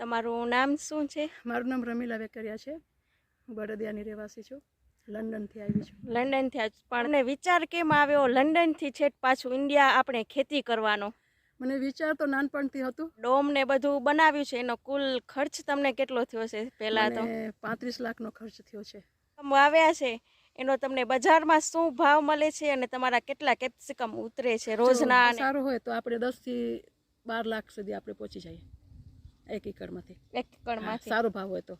તમારું નામ શું છે? મારું નામ રમીલા વેકરિયા છે. હું બળદિયાની રહેવાસી છું. લંડનથી આવી છું. લંડનથી આવી પણ તમને વિચાર કેમ આવ્યો લંડનથી છેક પાછું ઇન્ડિયા આપણે ખેતી કરવાનો? મને વિચાર તો નાનપણથી હતું. ડોમ ને બધું બનાવ્યું છે. એનો કુલ ખર્ચ તમને કેટલો થયો છે પહેલા તો? પાંત્રીસ લાખનો ખર્ચ થયો છે. વાવ્યા છે. એનો તમને બજારમાં શું ભાવ મળે છે અને તમારા કેટલા કેપ્સિકમ ઉતરે છે રોજના સારું હોય તો આપણે દસથી બાર લાખ સુધી આપણે પહોંચી જઈએ. એક એકરમાંથી એક કણમાંથી સારો ભાવ હોય તો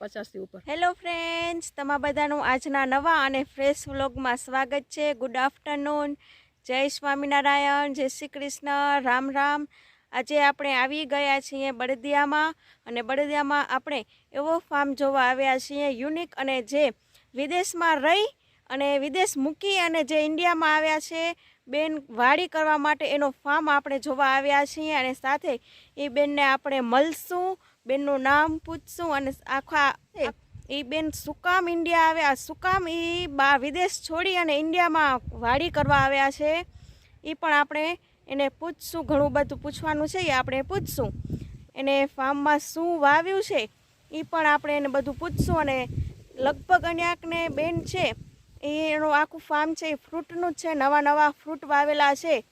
પચાસથી ઉપર. હેલો ફ્રેન્ડ્સ તમારા બધાનું આજના નવા અને ફ્રેશ વ્લોગમાં સ્વાગત છે. Good afternoon. જય સ્વામિનારાયણ જય શ્રી કૃષ્ણ. રામ રામ. આજે આપણે આવી ગયા છીએ બળદિયામાં અને બળદિયામાં આપણે એવો ફાર્મ જોવા આવ્યા છીએ યુનિક અને જે વિદેશમાં રહી અને વિદેશ મૂકી અને જે ઇન્ડિયામાં આવ્યા છે. બેન વાડી કરવા માટે એનો ફાર્મ આપણે જોવા આવ્યા છીએ અને સાથે એ બેનને આપણે મળશું બેનનું નામ પૂછશું અને આખા એ. બેન સુકામ કામ ઇન્ડિયા આવ્યા સુકામ એ બા વિદેશ છોડી અને ઇન્ડિયામાં વાડી કરવા આવ્યા છે. એ પણ આપણે એને પૂછશું ઘણું બધું પૂછવાનું છે એ આપણે પૂછશું. એને ફાર્મમાં શું વાવ્યું છે એ પણ આપણે એને બધું પૂછશું અને લગભગ અન્યાકને બેન છે એનું આખું ફાર્મ છે એ ફ્રૂટનું જ છે નવા નવા ફ્રૂટ વાવેલા છે.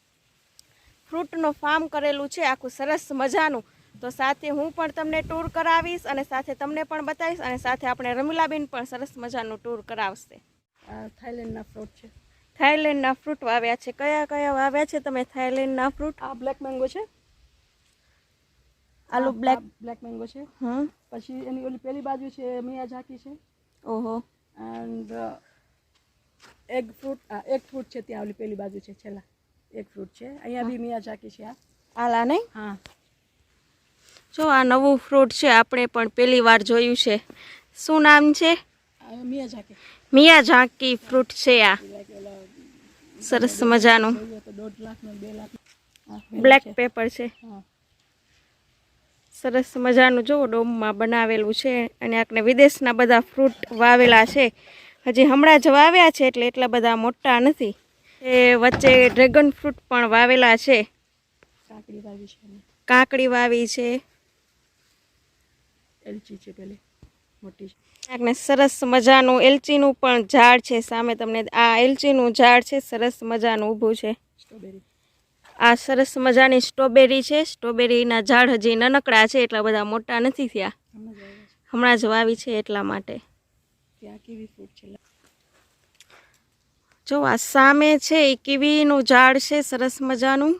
ફ્રૂટનું ફાર્મ કરેલું છે આખું સરસ મજાનું. તો સાથે હું પણ તમને ટૂર કરાવીશ અને સાથે તમને પણ બતાવીશ અને સાથે આપણે રમીલાબેન પણ સરસ મજાનું ટૂર કરાવશે. થાઈલેન્ડના ફ્રૂટ છે. થાઈલેન્ડના ફ્રૂટ વાવ્યા છે. કયા કયા વાવ્યા છે તમે થાઈલેન્ડના ફ્રૂટ આ બ્લેક મેંગો છે. આલુ બ્લેક બ્લેક મેંગો છે. હમ. પછી એની ઓલી પેલી બાજુ છે મિયાઝાકી છે. ઓહો. એન્ડ એગ ફ્રૂટ આ એક ફ્રૂટ છે ત્યાં ઓલી પેલી બાજુ છે છેલ્લા. એક ફ્રૂટ છે. અહીંયા બી મિયા ચાકી છે આ. આલા નહીં? હા. જો આ નવું ફ્રૂટ છે આપણે પણ પહેલી વાર જોયું છે. શું નામ છે? મિયા ઝાંકી ફ્રૂટ છે આ. સરસ મજાનું. દોઢ લાખ બે લાખ બ્લેક પેપર છે. હા. સરસ મજાનું જો ડોમમાં બનાવેલું છે. અને આપણે વિદેશના બધા ફ્રૂટ વાવેલા છે. હજી હમણાં જ વાવ્યા છે એટલે એટલા બધા મોટા નથી. એ વચ્ચે ડ્રેગન ફ્રૂટ પણ વાવેલા છે. કાકડી વાવી છે અને કાકડી વાવી છે. એલચી છે પેલી મોટી છે. સરસ મજાનું એલચીનું પણ ઝાડ છે. સામે તમને આ એલચીનું ઝાડ છે. સરસ મજાનું ઊભું છે. સ્ટ્રોબેરી આ સરસ મજાની સ્ટ્રોબેરી છે. સ્ટ્રોબેરીના ઝાડ હજી નાનકડા છે. એટલા બધા મોટા નથી થયા. હમણાં જ વાવી છે એટલા માટે. ત્યાં કીવી ફ્રૂટ છે? જો આ સામે છે એ કીવીનું ઝાડ છે સરસ મજાનું.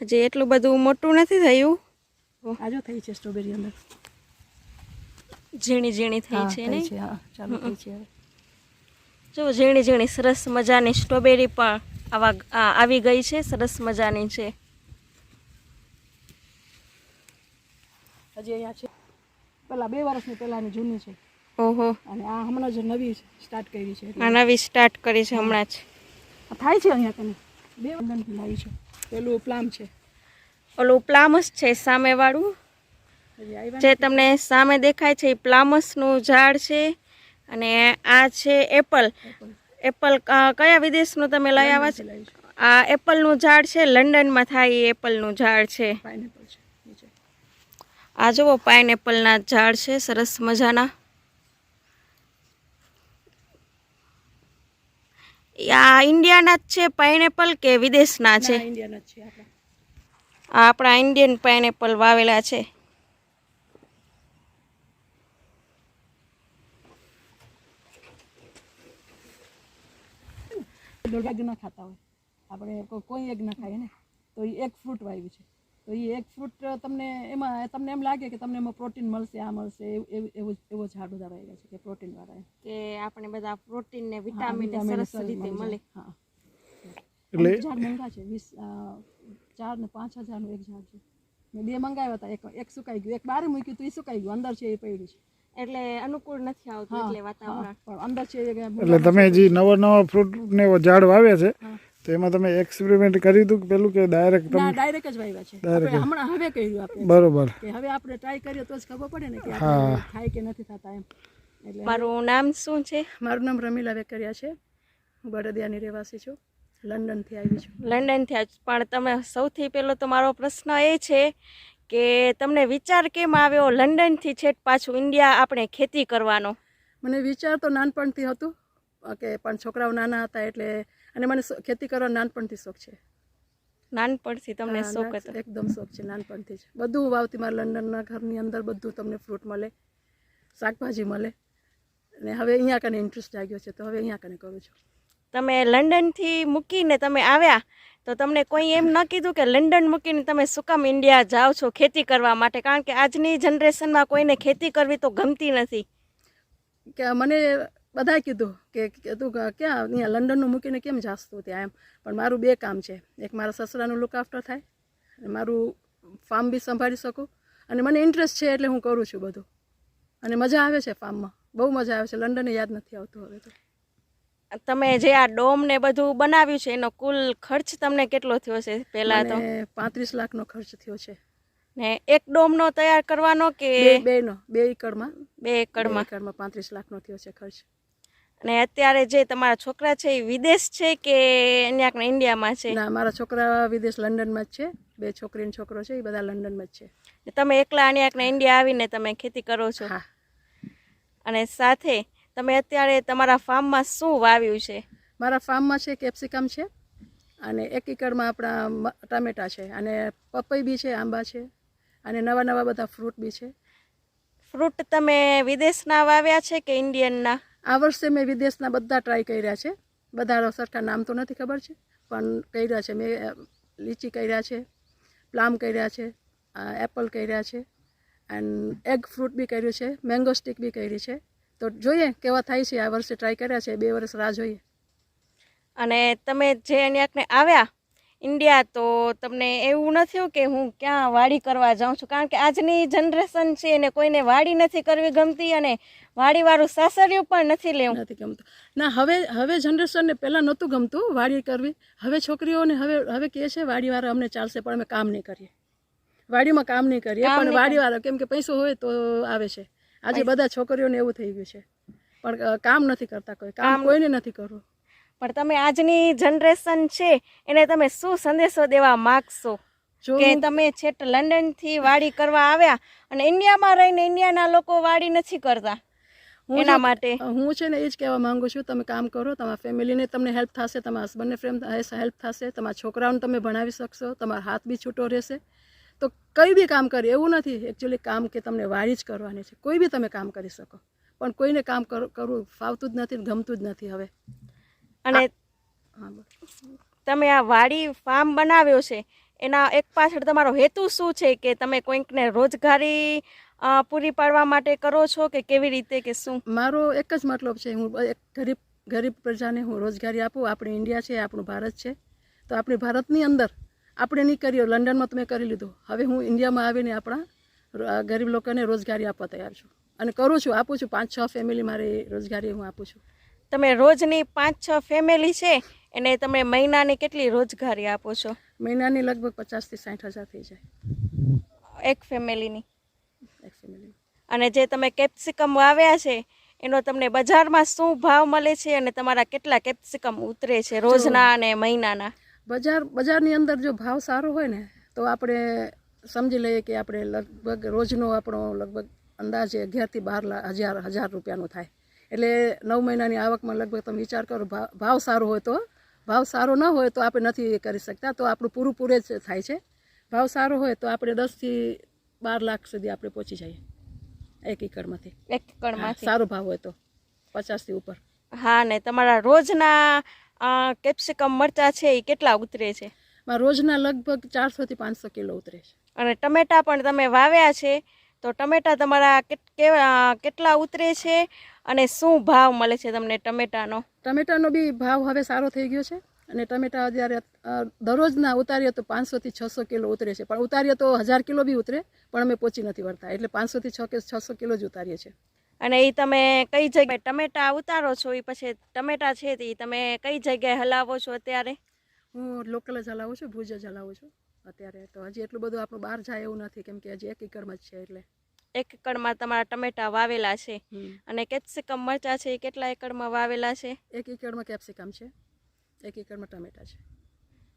હજી એટલું બધું મોટું નથી થયું. આજો થઈ છે સ્ટ્રોબેરી અંદર. ઝીણી ઝીણી થઈ છે ને ચાલુ થઈ છે જો ઝીણી ઝીણી સરસ મજાની સ્ટ્રોબેરી પણ આવા આવી ગઈ છે સરસ મજાની છે. હજી અહીંયા છે. પેલા બે વર્ષની પહેલાની જૂની છે. ઓહો. અને આ હમણાં જ નવી સ્ટાર્ટ કરી છે આ નવી સ્ટાર્ટ કરી છે હમણાં જ. થાય છે અહીંયા કને બે વખત લાવી છે. પેલું પ્લામ છે. ઓલું પ્લામસ છે સામેવાળું. જે તમને સામે દેખાય છે એ પ્લામસનું ઝાડ છે. અને આ છે એપલ. એપલ. કયા વિદેશનું તમે લઈ આવ્યા છે? આ એપલનું ઝાડ છે. લંડનમાં થાય એ એપલનું ઝાડ છે. આ જુઓ પાઇનેપલના ઝાડ છે. સરસ મજાના. આ ઇન્ડિયાના જ છે પાઇનેપલ કે વિદેશના છે? ઇન્ડિયાના જ છે આપણા. આ આપણા ઇન્ડિયન પાઇનેપલ વાવેલા છે. એગ ના ખાતા હોય. આપણે કોઈ એક ના ખાય ને તો એ એક ફ્રૂટ વાવ્યું છે. તો એ એક ફ્રૂટ તમને એમાં તમને એમ લાગે કે તમને એમાં પ્રોટીન મળશે આ મળશે એવું ઝાડ બધા વાવ્યા છે કે પ્રોટીન વાળા કે આપણે બધા પ્રોટીન ને વિટામિન સરસ રીતે મળે હા. એટલે ઝાડ મોંઘા છે વીસ ચાર ને પાંચ હજારનું એક ઝાડ છે. મેં બે મંગાવ્યા હતા એક એક સુકાઈ ગયું એક બહાર મૂક્યું તો એ સુકાઈ ગયું અંદર છે એ પડ્યું છે. એટલે અનુકૂળ નથી આવતું એટલે વાતાવરણ. પણ અંદર છે એટલે તમે જે નવા નવા ફ્રૂટ ને ઝાડ વાવ્યા છે. તો એમાં તમે એક્સપેરિમેન્ટ કરી દીધું કે પેલું કે ડાયરેક્ટ તમે ડાયરેક્ટ જ વાવ્યા છે. આપણે હમણાં હવે કર્યું આપણે. બરોબર. કે હવે આપણે ટ્રાય કરીએ તો જ ખબર પડે ને કે થાય કે નથી થતા એમ. એટલે મારું નામ શું છે? મારું નામ રમીલા વેકરિયા છે. હું બળદિયાની રહેવાસી છું. લંડનથી આવી છું. લંડનથી આવી પણ તમે સૌથી પહેલો તો મારો પ્રશ્ન એ છે કે તમને વિચાર કેમ આવ્યો લંડનથી છેટ પાછું ઇન્ડિયા આપણે ખેતી કરવાનો? મને વિચાર તો નાનપણથી હતું. કે પણ છોકરાઓ નાના હતા એટલે અને મને ખેતી કરવાનો નાનપણથી શોખ છે. નાનપણથી તમને શોખ છે હતો? એકદમ શોખ છે નાનપણથી જ. બધું વાવતી મારા લંડનના ઘરની અંદર બધું તમને ફ્રૂટ મળે શાકભાજી મળે. અને હવે અહીંયા કને ઇન્ટરેસ્ટ જાગ્યો છે તો હવે અહીંયા કને કરું છું. તમે લંડનથી મૂકીને તમે આવ્યા તો તમને કોઈ એમ ન કીધું કે લંડન મૂકીને તમે શું કામ ઇન્ડિયા જાઓ છો ખેતી કરવા માટે કારણ કે આજની જનરેશનમાં કોઈને ખેતી કરવી તો ગમતી નથી. કે મને બધાએ કીધું કે કીધું તું ક્યાં? અહીંયા લંડનનું મૂકીને કેમ જાસ તું ત્યાં એમ. પણ મારું બે કામ છે. એક મારા સસરાનું લુક આફ્ટર થાય અને મારું ફાર્મ બી સંભાળી શકું. અને મને ઇન્ટરેસ્ટ છે એટલે હું કરું છું બધું. અને મજા આવે છે ફાર્મમાં બહુ મજા આવે છે. લંડને યાદ નથી આવતું હવે તો. તમે જે આ ડોમ ને બધું બનાવ્યું છે એનો કુલ ખર્ચ તમને કેટલો થયો છે પહેલા તો? પાંત્રીસ લાખનો ખર્ચ થયો છે. ને એક ડોમનો તૈયાર કરવાનો કે બે બેનો. બે એકડમાં બે બે એકડમાં એકડમાં પાંત્રીસ લાખનો થયો છે ખર્ચ. અને અત્યારે જે તમારા છોકરા છે એ વિદેશ છે કે અહીંયા ઇન્ડિયામાં છે? ના મારા છોકરા વિદેશ લંડનમાં જ છે. બે છોકરી ને છોકરો છે એ બધા લંડનમાં જ છે. તમે એકલા અહીંયા ઇન્ડિયા આવીને તમે ખેતી કરો છો? હા. અને સાથે તમે અત્યારે તમારા ફાર્મમાં શું વાવ્યું છે? મારા ફાર્મમાં છે કેપ્સિકમ છે અને એક એકડમાં આપણા ટામેટા છે અને પપઈ બી છે આંબા છે અને નવા નવા બધા ફ્રૂટ બી છે. ફ્રૂટ તમે વિદેશના વાવ્યા છે કે ઇન્ડિયનના? આ વર્ષે મેં વિદેશના બધા ટ્રાય કર્યા છે. બધા સરખા નામ તો નથી ખબર છે, પણ કર્યા છે. મેં લીચી કર્યા છે પ્લામ કર્યા છે એપલ કર્યા છે એન્ડ એગ ફ્રૂટ બી કર્યું છે મેંગો સ્ટીક બી કરી છે. તો જોઈએ કેવા થાય છે આ વર્ષે ટ્રાય કર્યા છે, બે વર્ષ રાહ જોઈએ. અને તમે જે અહીંયા આવ્યા ઇન્ડિયા તો તમને એવું નથી કે હું ક્યાં વાડી કરવા જાઉં છું? કારણ કે આજની જનરેશન છે એને કોઈને વાડી નથી કરવી ગમતી અને વાડીવાળું સાસરિયું પણ નથી લેવું. નથી ગમતું. ના હવે હવે જનરેશનને પહેલાં નહોતું ગમતું વાડી કરવી. હવે છોકરીઓને હવે હવે કહે છે વાડીવાળા અમને ચાલશે પણ અમે કામ નહીં કરીએ. વાડીમાં કામ નહીં કરીએ પણ વાડીવાળા કેમ કે પૈસો હોય તો આવે છે. આજે બધા છોકરીઓને એવું થઈ ગયું છે. પણ કામ નથી કરતા કોઈ. કામ- કોઈને નથી કરવું. પણ તમે આજની જનરેશન છે એને તમે શું સંદેશો દેવા માગશો? જો કે તમે છેટ લંડનથી વાડી કરવા આવ્યા અને ઇન્ડિયામાં રહીને ઇન્ડિયાના લોકો વાડી નથી કરતા? હું એના માટે. હું છે ને એ જ કહેવા માંગુ છું તમે કામ કરો તમારા ફેમિલીને તમને હેલ્પ થશે તમારા હસબન્ડને ફ્રેમ હેલ્પ થશે તમારા છોકરાઓને તમે ભણાવી શકશો તમારો હાથ બી છૂટો રહેશે. તો કંઈ બી કામ કરી એવું નથી એકચ્યુઅલી કામ કે તમને વાડી જ કરવાની છે. કોઈ બી તમે કામ કરી શકો પણ કોઈને કામ કર- કરવું ફાવતું જ નથી ગમતું જ નથી હવે. અને. તમે આ વાડી ફાર્મ બનાવ્યો છે એના એક પાછળ તમારો હેતુ શું છે કે તમે કોઈકને રોજગારી પૂરી પાડવા માટે કરો છો કે કેવી રીતે કે શું? મારો એક જ મતલબ છે હું એક ગરીબ ગરીબ પ્રજાને હું રોજગારી આપું આપણી ઇન્ડિયા છે આપણું ભારત છે તો આપણી ભારતની અંદર આપણે નહીં કર્યો લંડનમાં તો મેં કરી લીધું. હવે હું ઇન્ડિયામાં આવીને આપણા ગરીબ લોકોને રોજગારી આપવા તૈયાર છું. અને કરું છું આપું છું પાંચ છ ફેમિલી મારી રોજગારી હું આપું છું. તમે રોજની પાંચ છ ફેમિલી છે એને તમે મહિનાની કેટલી રોજગારી આપો છો? મહિનાની લગભગ પચાસથી સાઠ હજાર થઈ જાય. એક ફેમિલીની એક ફેમિલી અને જે તમે કેપ્સિકમ વાવ્યા છે એનો તમને બજારમાં શું ભાવ મળે છે અને તમારા કેટલા કેપ્સિકમ ઉતરે છે રોજના અને મહિનાના? બજાર બજારની અંદર જો ભાવ સારો હોય ને તો આપણે સમજી લઈએ કે આપણે લગભગ રોજનો આપણો લગભગ અંદાજે અગિયારથી બાર હજાર હજાર રૂપિયાનો થાય. એટલે નવ મહિનાની આવકમાં લગભગ તમે વિચાર કરો ભાવ સારો હોય તો ભાવ સારો ન હોય તો આપણે નથી કરી શકતા. તો આપણું પૂરું પૂરે જ થાય છે. ભાવ સારો હોય તો આપણે દસથી બાર લાખ સુધી આપણે પહોંચી જઈએ. એક એકડમાંથી. એક એકડમાં સારો ભાવ હોય તો પચાસથી ઉપર. હા ને તમારા રોજના કેપ્સિકમ મરચા છે એ કેટલા ઉતરે છે? રોજના લગભગ ચારસોથી પાંચસો કિલો ઉતરે છે. અને ટમેટા પણ તમે વાવ્યા છે. તો ટમેટા તમારા કેવા કેટલા ઉતરે છે અને શું ભાવ મળે છે તમને ટમેટાનો? ટમેટાનો બી ભાવ હવે સારો થઈ ગયો છે અને ટમેટા અત્યારે દરરોજના ઉતારીએ તો પાંચસોથી છસો કિલો ઉતરે છે. પણ ઉતારીએ તો હજાર કિલો બી ઉતરે પણ અમે પહોંચી નથી વળતા. એટલે પાંચસોથી છ કે છસો કિલો જ ઉતારીએ છીએ. અને એ તમે કઈ જગ્યાએ ટમેટા ઉતારો છો? એ પછી ટમેટા છે તે તમે કઈ જગ્યાએ હલાવો છો અત્યારે? હું લોકલ જ હલાવું છું ભુજ જ હલાવું છું. અત્યારે તો હજી એટલું બધું આપણું બહાર જાય એવું નથી કેમ કે હજી એક એકરમાં જ છે એટલે. એક એકડમાં તમારા ટમેટા વાવેલા છે અને કેપ્સિકમ મરચા છે એ કેટલા એકડમાં વાવેલા છે? એક એકરમાં કેપ્સિકમ છે એક એકરમાં ટમેટા છે.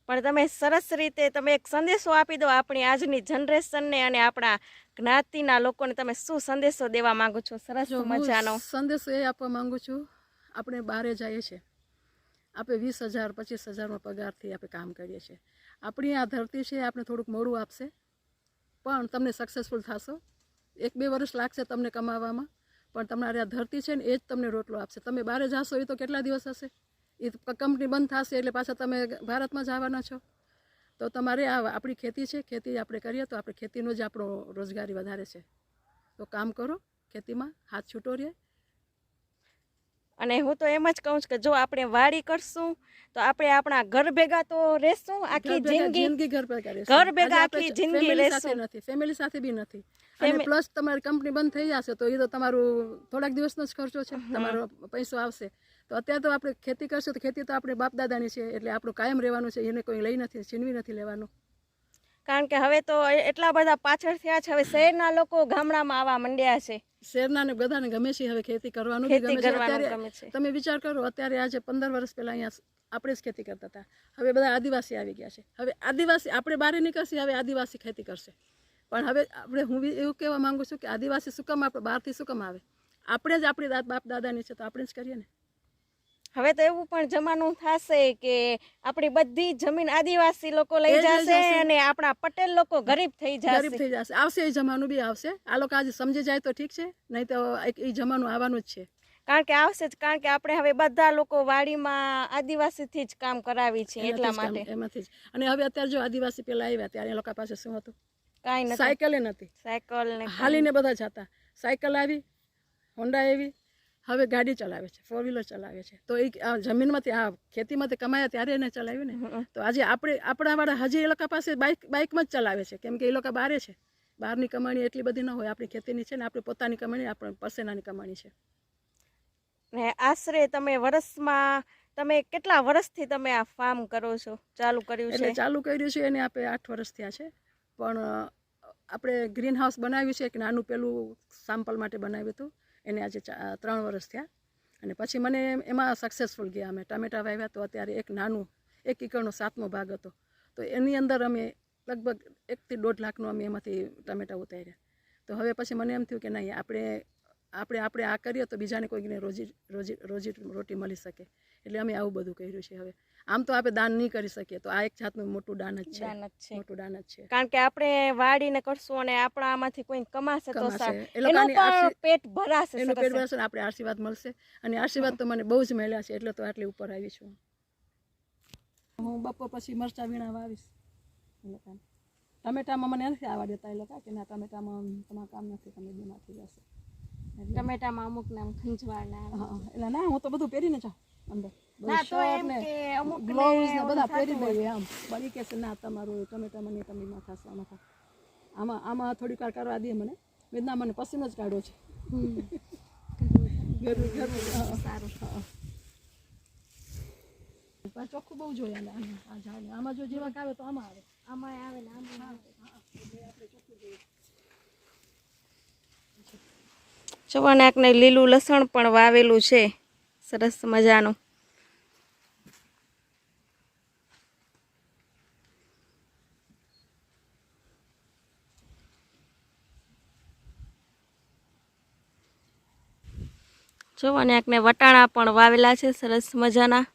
પણ તમે સરસ રીતે તમે એક સંદેશો આપી દો આપણી આજની જનરેશનને અને આપણા જ્ઞાતિના લોકોને તમે શું સંદેશો દેવા માંગો છો? સરસ મજાનો. સંદેશો એ આપવા માંગુ છું આપણે બહારે જઈએ છીએ. આપણે વીસ હજાર, પચીસ હજારમાં પગારથી આપણે કામ કરીએ છીએ. આપણી આ ધરતી છે આપણે થોડુંક મોડું આપશે. પણ તમને સક્સેસફુલ થશો. એક બે વર્ષ લાગશે તમને કમાવામાં. પણ તમારી આ ધરતી છે ને એ જ તમને રોટલો આપશે. તમે બહારે જાશો એ તો કેટલા દિવસ હશે? એ કંપની બંધ થશે એટલે પાછા તમે ભારતમાં જ આવવાના છો. તો તમારે આ આપણી ખેતી છે, ખેતી આપણે કરીએ તો આપણે ખેતીનો જ આપણો રોજગારી વધારે છે. તો કામ કરો, ખેતીમાં હાથ છૂટો રહે. અને હું તો એમ જ કહું છું કે જો આપણે વાડી કરશું તો આપણે આપણા ઘર ભેગા તો રહેશું આખી જિંદગી. ઘર ભેગા ઘર ભેગા આખી જિંદગી રહેશું. નથી ફેમિલી સાથે બી નથી. અને પ્લસ તમારી કંપની બંધ થઈ જશે તો એ તો તમારું થોડાક દિવસનો જ ખર્ચો છે તમારો પૈસો આવશે. તો અત્યારે તો આપણે ખેતી કરશું તો ખેતી તો આપણે બાપ દાદાની છે એટલે આપણું કાયમ રહેવાનું છે એને કોઈ લઈ નથી છીનવી નથી લેવાનું. કારણ કે હવે તો એટલા બધા પાછળ થયા છે. હવે શહેરના લોકો ગામડામાં આવવા માંડ્યા છે. શહેરના ને બધાને ગમે છે હવે ખેતી કરવાનું ખેતી કરવાનું ગમે છે. તમે વિચાર કરો અત્યારે આજે પંદર વર્ષ પહેલા અહીંયા આપણે જ ખેતી કરતા હતા. હવે બધા આદિવાસી આવી ગયા છે. હવે આદિવાસી આપણે બહાર નીકળશે હવે આદિવાસી ખેતી કરશે. પણ હવે આપણે હું એવું કહેવા માંગુ છું કે આદિવાસી શું કામ આપણે બહારથી શું કામ આવે? આપણે જ આપણી દાદ બાપ દાદાની છે તો આપણે જ કરીએ ને. હવે તો એવું પણ જમાનું થશે કે આપણી બધી જમીન આદિવાસી લોકો લઈ જશે જશે. અને આપણા પટેલ લોકો ગરીબ થઈ ગરીબ થઈ જશે. આવશે એ જમાનું બી આવશે. આ લોકો આજે સમજી જાય તો ઠીક છે નહીં તો એ જમાનું આવવાનું જ છે. કારણ કે આવશે જ કારણ કે આપણે હવે બધા લોકો વાડીમાં આદિવાસીથી જ કામ કરાવી છે એટલા માટે. એમાંથી જ. અને હવે અત્યારે જો આદિવાસી પેલા આવ્યા ત્યારે એ લોકો પાસે શું હતું? કાંઈ નથી. સાયકલે નથી સાયકલ હાલીને બધા જતા. સાયકલ આવી હોન્ડા આવી હવે ગાડી ચલાવે છે ફોર વ્હીલર ચલાવે છે. તો એ જમીનમાંથી આ ખેતીમાંથી કમાયા ત્યારે એને ચલાવ્યું ને. તો આજે આપણે આપણાવાળા હજી એ લોકો પાસે બાઇક બાઇકમાં જ ચલાવે છે. કેમ કે એ લોકો બારે છે. બહારની કમાણી એટલી બધી ન હોય આપણી ખેતીની છે ને આપણી પોતાની કમાણી આપણે પરસેનાની કમાણી છે. ને આશરે તમે વર્ષમાં તમે કેટલા વર્ષથી તમે આ ફાર્મ કરો છો? ચાલુ કર્યું છે? ચાલુ કર્યું છે એને આપણે આઠ વર્ષ થયા છે. પણ આપણે ગ્રીન હાઉસ બનાવ્યું છે એક નાનું પેલું સેમ્પલ માટે બનાવ્યું હતું. એને આજે ત્રણ વર્ષ થયા. અને પછી મને એમ- સક્સેસફુલ ગયા. અમે ટામેટા વાવ્યા તો અત્યારે એક નાનું, એક એકરનો સાતમો ભાગ હતો. તો એની અંદર અમે લગભગ એકથી દોઢ લાખનું અમે એમાંથી ટામેટા ઉતાર્યા. તો હવે પછી મને એમ થયું કે નહીં, આપણે આપણે આપણે આ કરીએ તો બીજાને કોઈકને રોજી રોજી રોજી રોટી મળી શકે. એટલે અમે આવું બધું કર્યું છે હવે. આમ તો આપણે દાન નહીં કરી શકીએ તો આ એક જાતનું મોટું દાન જ છે. મોટું દાન જ છે. કારણ કે આપણે વાડીને કરશું અને આપણા આમાંથી કોઈ કમાશે તો એનું પણ પેટ ભરાશે એનું પેટ ભરાશે આપણે આશીર્વાદ મળશે. અને આશીર્વાદ તો મને બહુ જ મળ્યા છે એટલે તો આટલી ઉપર આવી છું. હું બપોર પછી મરચા વીણા વાવીશ લોકોને ટમેટામાં મને નથી આવવા દેતા એ લોકો કે ના ટમેટામાં તમારું કામ નથી તમે બીમાર થઈ જશે ટમેટામાં અમુક નામ ખંજવાળ ના આવે. એટલે ના હું તો બધું પહેરીને જાઉં. અંદર ના તો એમ કે અમુક ગ્લોવ્સ ને બધા પહેરી લઈએ આમ. બની કે છે ના તમારું ટમેટામાં નહીં તમે બીમાર થશો આમાં આમાં આમાં થોડીક વાર કરવા દે મને. વેદના મને પસીનો જ કાઢો છે. ગરમી ગરમી સારું. પણ ચોખ્ખું બહુ જોઈએ આ. આમાં જો જેવા આવે તો આમાં આવે. આમાં આવે ને આમાં આવે. લીલું લસણ પણ વાવેલું છે. સરસ મજાનું. જો ને એકને વટાણા પણ વાવેલા છે સરસ મજાના.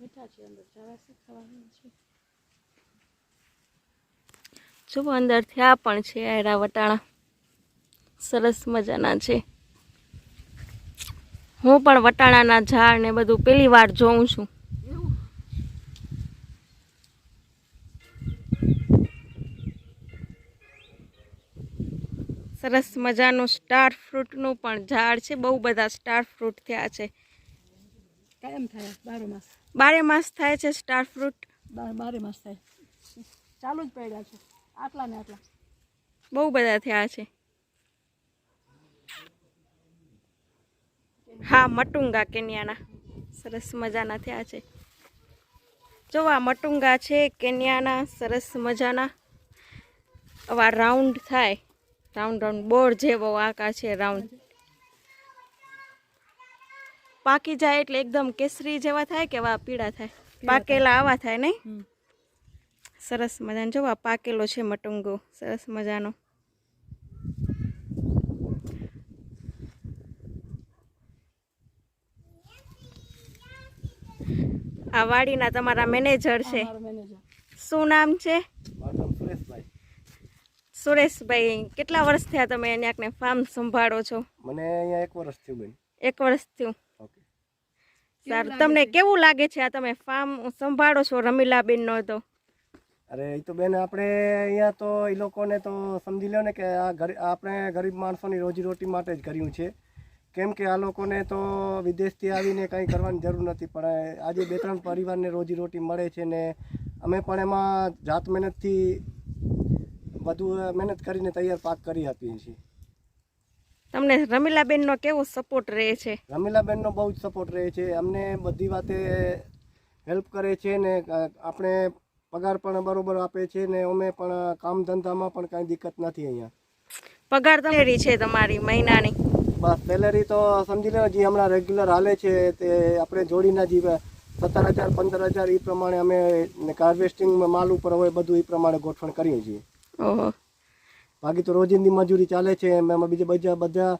મીઠા અંદર થયા છે. છે આ પણ છે આયરા વટાણા. સરસ મજાના છે. હું પણ વટાણાના ઝાડ ને બધું પહેલી વાર જોઉં છું. સરસ મજાનું સ્ટાર ફ્રૂટનું પણ ઝાડ છે. બહુ બધા સ્ટાર ફ્રૂટ થયા છે. કાયમ થાય બારે માસ. બારે માસ થાય છે સ્ટાર ફ્રૂટ? બારે માસ થાય. ચાલુ જ પડ્યા છે. આટલા ને આટલા. બહુ બધા થયા છે. હા મટુંગા કેન્યાના. સરસ મજાના થયા છે. જો આ મટુંગા છે કેન્યાના સરસ મજાના. આવા રાઉન્ડ થાય. રાઉન્ડ રાઉન્ડ બોર જેવો આકાર છે રાઉન્ડ. પાકી જાય એટલે એકદમ કેસરી જેવા થાય કે વા પીળા થાય. પાકેલા આવા થાય નહીં? સરસ મજાનો. જો આ પાકેલો છે મટુંગો સરસ મજાનો. આ વાડીના તમારા મેનેજર છે. શું નામ છે? સુરેશભાઈ. સુરેશભાઈ કેટલા વર્ષ થયા તમે અહીંયાને ફાર્મ સંભાળો છો? મને અહીંયા એક વર્ષ થયું બેન. એક વર્ષ થયું. ઓકે. સારું. તમને કેવું લાગે છે આ તમે ફાર્મ સંભાળો છો રમીલાબેનનો તો? અરે એ તો બેન આપણે અહીંયા તો એ લોકોને તો સમજી લો ને કે આ આપણે ગરીબ માણસોની રોજીરોટી માટે જ કર્યું છે. કેમ કે આ લોકોને તો વિદેશથી આવીને કંઈ કરવાની જરૂર નથી પણ આજે બે ત્રણ પરિવારને રોજીરોટી મળે છે ને અમે પણ એમાં જાત મહેનતથી બધું મહેનત કરીને તૈયાર પાક કરી આપીએ છીએ. તમને રમીલાબેનનો કેવો સપોર્ટ રહે છે? રમીલાબેનનો બહુ જ સપોર્ટ રહે છે. અમને બધી વાતે હેલ્પ કરે છે ને આપણે પગાર પણ બરોબર આપે છે ને અમે પણ કામ ધંધામાં પણ કાંઈ દિક્કત નથી અહીંયા. પગાર તમારી છે તમારી મહિનાની. બસ સેલેરી તો સમજી લો જે હમણાં રેગ્યુલર હાલે છે તે આપણે જોડીના જે સત્તર હજાર પંદર હજાર એ પ્રમાણે અમે હાર્વેસ્ટિંગ માલ ઉપર હોય બધું એ પ્રમાણે ગોઠવણ કરીએ છીએ. બાકી તો રોજિંદી મજૂરી ચાલે છે એમાં બીજા બધા બધા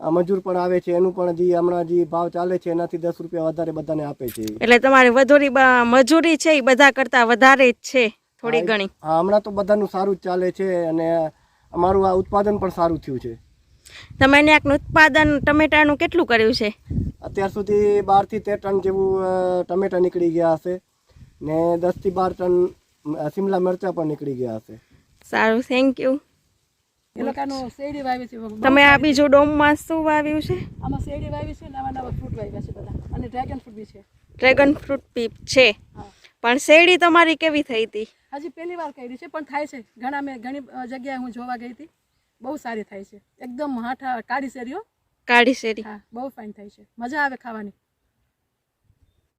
મજૂર પણ આવે છે એનું પણ જે હમણાં જે ભાવ ચાલે છે એનાથી દસ રૂપિયા વધારે બધાને આપે છે. એટલે તમારી વધુરી મજૂરી છે એ બધા કરતા વધારે જ છે થોડી ઘણી. હા હમણાં તો બધાનું સારું જ ચાલે છે અને અમારું આ ઉત્પાદન પણ સારું થયું છે. તમે અહીંયાનું ઉત્પાદન ટમેટાનું કેટલું કર્યું છે? અત્યાર સુધી બારથી તેર ટન જેવું ટમેટા નીકળી ગયા હશે ને દસથી બાર ટન સિમલા શિમલા મરચાં પણ નીકળી ગયા હશે. સારું થેન્ક યુ એ લોકોનું શેરડી વાવી છે બહુ તમે આ બીજું ડોમમાં શું વાવ્યું છે? આમાં શેરડી વાવી છે નવા નવા ફ્રૂટ વાવ્યા છે બધા. અને ડ્રેગન ફ્રૂટ બી છે. ડ્રેગન ફ્રૂટ પીપ છે. પણ શેરડી તમારી કેવી થઈ હતી? હજી પહેલી વાર કરી છે પણ થાય છે. ઘણા મેં ઘણી જગ્યાએ હું જોવા ગઈ હતી. બહુ સારી થાય છે. એકદમ હાઠા કાળી શેરીઓ કાળી શેરી. હા બહુ ફાઇન થાય છે. મજા આવે ખાવાની.